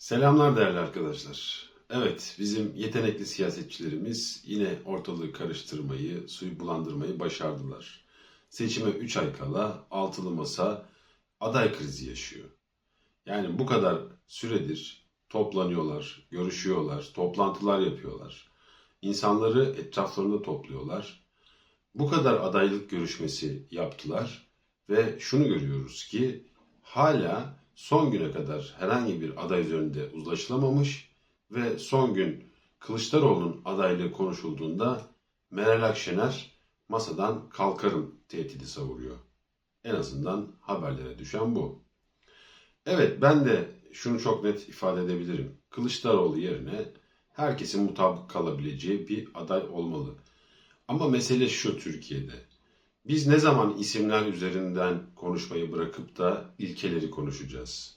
Selamlar değerli arkadaşlar. Evet, bizim yetenekli siyasetçilerimiz yine ortalığı karıştırmayı, suyu bulandırmayı başardılar. Seçime 3 ay kala altılı masa aday krizi yaşıyor. Yani bu kadar süredir toplanıyorlar, görüşüyorlar, toplantılar yapıyorlar. İnsanları etraflarında topluyorlar. Bu kadar adaylık görüşmesi yaptılar ve şunu görüyoruz ki hala son güne kadar herhangi bir aday üzerinde uzlaşılamamış ve son gün Kılıçdaroğlu'nun adaylığı konuşulduğunda Meral Akşener masadan kalkarım tehdidi savuruyor. En azından haberlere düşen bu. Evet ben de şunu çok net ifade edebilirim. Kılıçdaroğlu yerine herkesin mutabık kalabileceği bir aday olmalı. Ama mesele şu Türkiye'de. Biz ne zaman isimler üzerinden konuşmayı bırakıp da ilkeleri konuşacağız?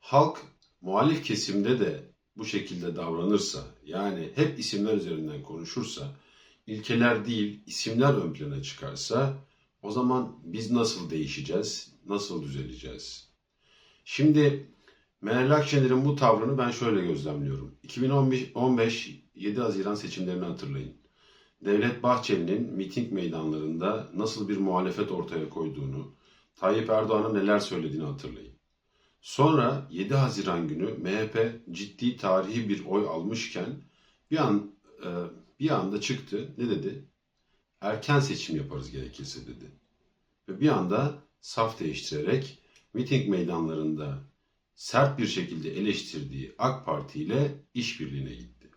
Halk muhalif kesimde de bu şekilde davranırsa, yani hep isimler üzerinden konuşursa, ilkeler değil isimler ön plana çıkarsa, o zaman biz nasıl değişeceğiz, nasıl düzeleceğiz? Şimdi Meral Akşener'in bu tavrını ben şöyle gözlemliyorum. 2015 7 Haziran seçimlerini hatırlayın. Devlet Bahçeli'nin miting meydanlarında nasıl bir muhalefet ortaya koyduğunu, Tayyip Erdoğan'a neler söylediğini hatırlayın. Sonra 7 Haziran günü MHP ciddi tarihi bir oy almışken bir an e, bir anda çıktı. Ne dedi? Erken seçim yaparız gerekirse dedi. Ve bir anda saf değiştirerek miting meydanlarında sert bir şekilde eleştirdiği AK Parti ile işbirliğine gitti.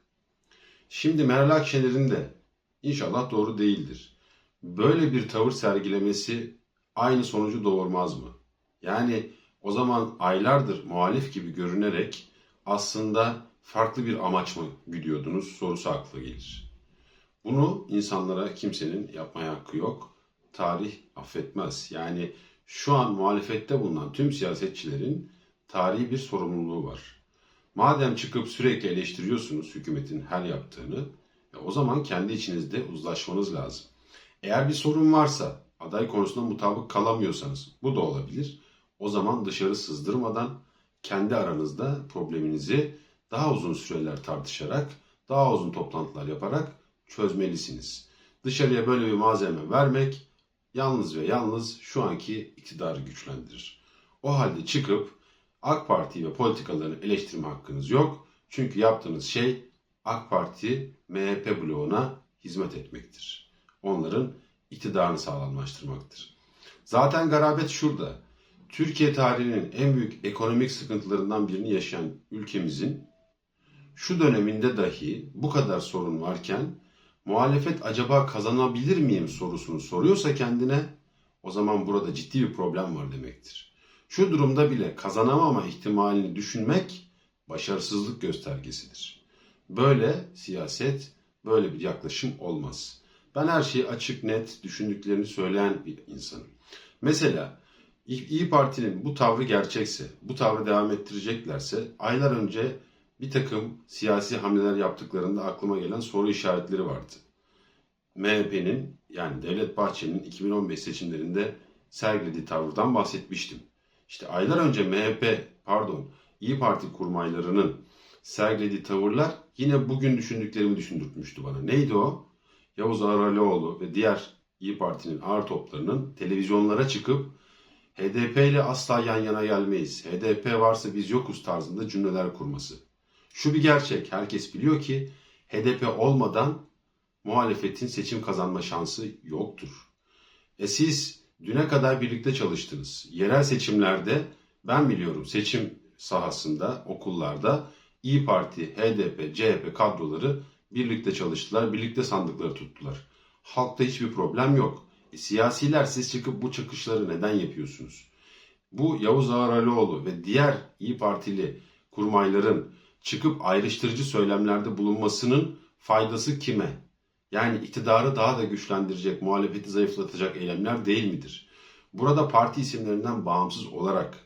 Şimdi Meral Akşener'in de İnşallah doğru değildir. Böyle bir tavır sergilemesi aynı sonucu doğurmaz mı? Yani o zaman aylardır muhalif gibi görünerek aslında farklı bir amaç mı güdüyordunuz sorusu akla gelir. Bunu insanlara kimsenin yapmaya hakkı yok. Tarih affetmez. Yani şu an muhalefette bulunan tüm siyasetçilerin tarihi bir sorumluluğu var. Madem çıkıp sürekli eleştiriyorsunuz hükümetin her yaptığını, o zaman kendi içinizde uzlaşmanız lazım. Eğer bir sorun varsa, aday konusunda mutabık kalamıyorsanız, bu da olabilir. O zaman dışarı sızdırmadan kendi aranızda probleminizi daha uzun süreler tartışarak, daha uzun toplantılar yaparak çözmelisiniz. Dışarıya böyle bir malzeme vermek yalnız ve yalnız şu anki iktidarı güçlendirir. O halde çıkıp AK Parti ve politikalarını eleştirme hakkınız yok. Çünkü yaptığınız şey AK Parti MHP bloğuna hizmet etmektir. Onların iktidarını sağlamlaştırmaktır. Zaten garabet şurada. Türkiye tarihinin en büyük ekonomik sıkıntılarından birini yaşayan ülkemizin şu döneminde dahi bu kadar sorun varken muhalefet acaba kazanabilir miyim sorusunu soruyorsa kendine o zaman burada ciddi bir problem var demektir. Şu durumda bile kazanamama ihtimalini düşünmek başarısızlık göstergesidir. Böyle siyaset, böyle bir yaklaşım olmaz. Ben her şeyi açık net düşündüklerini söyleyen bir insanım. Mesela İyi Parti'nin bu tavrı gerçekse, bu tavrı devam ettireceklerse aylar önce bir takım siyasi hamleler yaptıklarında aklıma gelen soru işaretleri vardı. MHP'nin yani Devlet Bahçeli'nin 2015 seçimlerinde sergilediği tavırdan bahsetmiştim. İşte aylar önce MHP, pardon, İyi Parti kurmaylarının sergilediği tavırlar yine bugün düşündüklerimi düşündürtmüştü bana. Neydi o? Yavuz Aralioğlu ve diğer İyi Parti'nin ağır toplarının televizyonlara çıkıp HDP ile asla yan yana gelmeyiz. HDP varsa biz yokuz tarzında cümleler kurması. Şu bir gerçek. Herkes biliyor ki HDP olmadan muhalefetin seçim kazanma şansı yoktur. E siz düne kadar birlikte çalıştınız. Yerel seçimlerde ben biliyorum seçim sahasında, okullarda İyi Parti, HDP, CHP kadroları birlikte çalıştılar, birlikte sandıkları tuttular. Halkta hiçbir problem yok. E, siyasiler siz çıkıp bu çıkışları neden yapıyorsunuz? Bu Yavuz Ağaralioğlu ve diğer İyi Partili kurmayların çıkıp ayrıştırıcı söylemlerde bulunmasının faydası kime? Yani iktidarı daha da güçlendirecek, muhalefeti zayıflatacak eylemler değil midir? Burada parti isimlerinden bağımsız olarak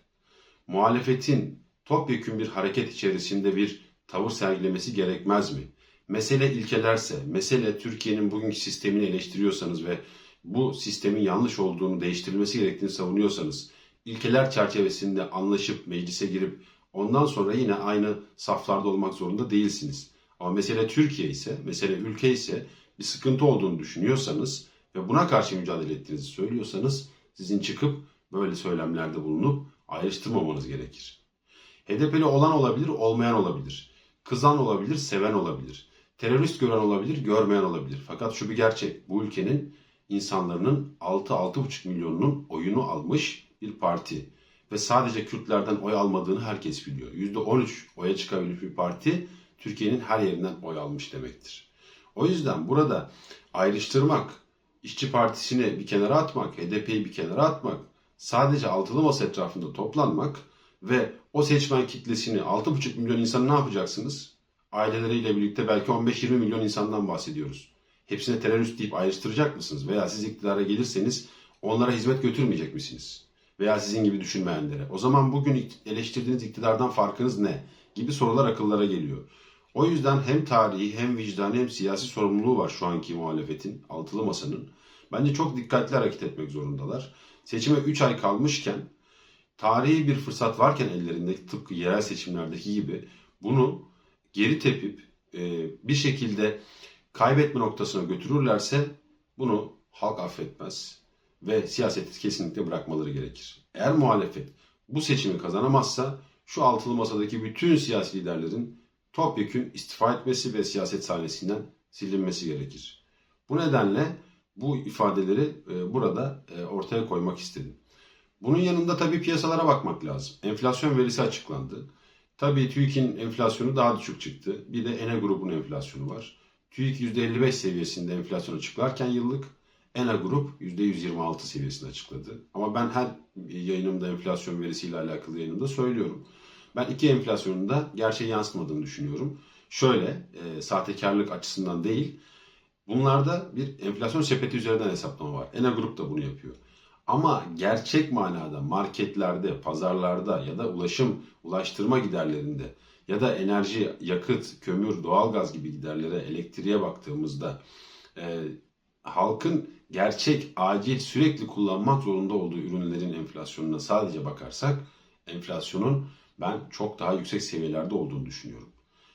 muhalefetin topyekün bir hareket içerisinde bir tavır sergilemesi gerekmez mi? Mesele ilkelerse, mesele Türkiye'nin bugünkü sistemini eleştiriyorsanız ve bu sistemin yanlış olduğunu değiştirilmesi gerektiğini savunuyorsanız, ilkeler çerçevesinde anlaşıp meclise girip Ondan sonra yine aynı saflarda olmak zorunda değilsiniz. Ama mesele Türkiye ise, mesele ülke ise bir sıkıntı olduğunu düşünüyorsanız ve buna karşı mücadele ettiğinizi söylüyorsanız sizin çıkıp böyle söylemlerde bulunup ayrıştırmamanız gerekir. HDP'li olan olabilir, olmayan olabilir. Kızan olabilir, seven olabilir. Terörist gören olabilir, görmeyen olabilir. Fakat şu bir gerçek. Bu ülkenin insanların 6-6,5 milyonunun oyunu almış bir parti. Ve sadece Kürtlerden oy almadığını herkes biliyor. %13 oya çıkabilmiş bir parti Türkiye'nin her yerinden oy almış demektir. O yüzden burada ayrıştırmak, İşçi Partisi'ni bir kenara atmak, HDP'yi bir kenara atmak, sadece altılı masa etrafında toplanmak ve o seçmen kitlesini 6,5 milyon insanı ne yapacaksınız? Aileleriyle birlikte belki 15-20 milyon insandan bahsediyoruz. Hepsine terörist deyip ayrıştıracak mısınız? Veya siz iktidara gelirseniz onlara hizmet götürmeyecek misiniz? Veya sizin gibi düşünmeyenlere. O zaman bugün eleştirdiğiniz iktidardan farkınız ne? Gibi sorular akıllara geliyor. O yüzden hem tarihi hem vicdani hem siyasi sorumluluğu var şu anki muhalefetin, altılı masanın. Bence çok dikkatli hareket etmek zorundalar. Seçime 3 ay kalmışken, tarihi bir fırsat varken ellerinde tıpkı yerel seçimlerdeki gibi bunu geri tepip e, bir şekilde kaybetme noktasına götürürlerse bunu halk affetmez ve siyaseti kesinlikle bırakmaları gerekir. Eğer muhalefet bu seçimi kazanamazsa şu altılı masadaki bütün siyasi liderlerin topyekün istifa etmesi ve siyaset sahnesinden silinmesi gerekir. Bu nedenle bu ifadeleri e, burada e, ortaya koymak istedim. Bunun yanında tabii piyasalara bakmak lazım. Enflasyon verisi açıklandı. Tabii TÜİK'in enflasyonu daha düşük çıktı. Bir de ENE grubun enflasyonu var. TÜİK %55 seviyesinde enflasyon açıklarken yıllık ENA grup %126 seviyesinde açıkladı. Ama ben her yayınımda enflasyon verisiyle alakalı yayınımda söylüyorum. Ben iki enflasyonun da gerçeği yansıtmadığını düşünüyorum. Şöyle, e, sahtekarlık açısından değil, bunlarda bir enflasyon sepeti üzerinden hesaplama var. ENA Grup da bunu yapıyor. Ama gerçek manada marketlerde, pazarlarda ya da ulaşım, ulaştırma giderlerinde ya da enerji, yakıt, kömür, doğalgaz gibi giderlere, elektriğe baktığımızda e, halkın gerçek, acil, sürekli kullanmak zorunda olduğu ürünlerin enflasyonuna sadece bakarsak enflasyonun ben çok daha yüksek seviyelerde olduğunu düşünüyorum.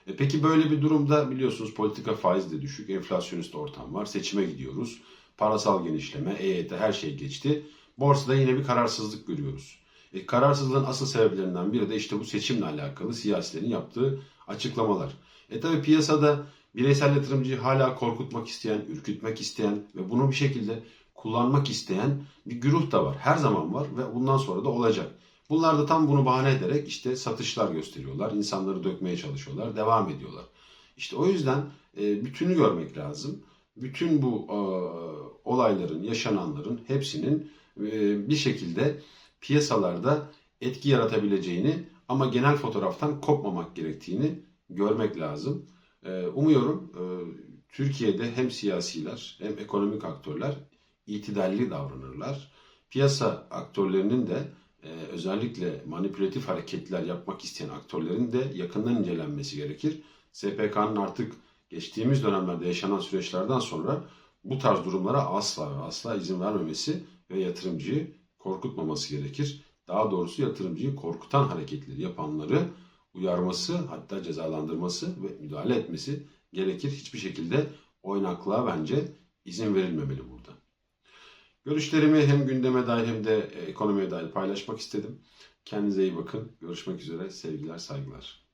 E peki böyle bir durumda biliyorsunuz politika faiz de düşük, enflasyonist ortam var, seçime gidiyoruz. Parasal genişleme, EYT her şey geçti. Borsada yine bir kararsızlık görüyoruz. E, kararsızlığın asıl sebeplerinden biri de işte bu seçimle alakalı siyasilerin yaptığı açıklamalar. E tabi piyasada bireysel yatırımcıyı hala korkutmak isteyen, ürkütmek isteyen ve bunu bir şekilde kullanmak isteyen bir güruh da var. Her zaman var ve bundan sonra da olacak. Bunlar da tam bunu bahane ederek işte satışlar gösteriyorlar. insanları dökmeye çalışıyorlar. Devam ediyorlar. İşte o yüzden e, bütünü görmek lazım. Bütün bu e, olayların, yaşananların hepsinin bir şekilde piyasalarda etki yaratabileceğini ama genel fotoğraftan kopmamak gerektiğini görmek lazım. E, umuyorum e, Türkiye'de hem siyasiler hem ekonomik aktörler itidalli davranırlar. Piyasa aktörlerinin de e, özellikle manipülatif hareketler yapmak isteyen aktörlerin de yakından incelenmesi gerekir. SPK'nın artık geçtiğimiz dönemlerde yaşanan süreçlerden sonra bu tarz durumlara asla ve asla izin vermemesi ve yatırımcıyı korkutmaması gerekir. Daha doğrusu yatırımcıyı korkutan hareketleri yapanları uyarması hatta cezalandırması ve müdahale etmesi gerekir. Hiçbir şekilde oynaklığa bence izin verilmemeli burada. Görüşlerimi hem gündeme dair hem de ekonomiye dair paylaşmak istedim. Kendinize iyi bakın. Görüşmek üzere. Sevgiler, saygılar.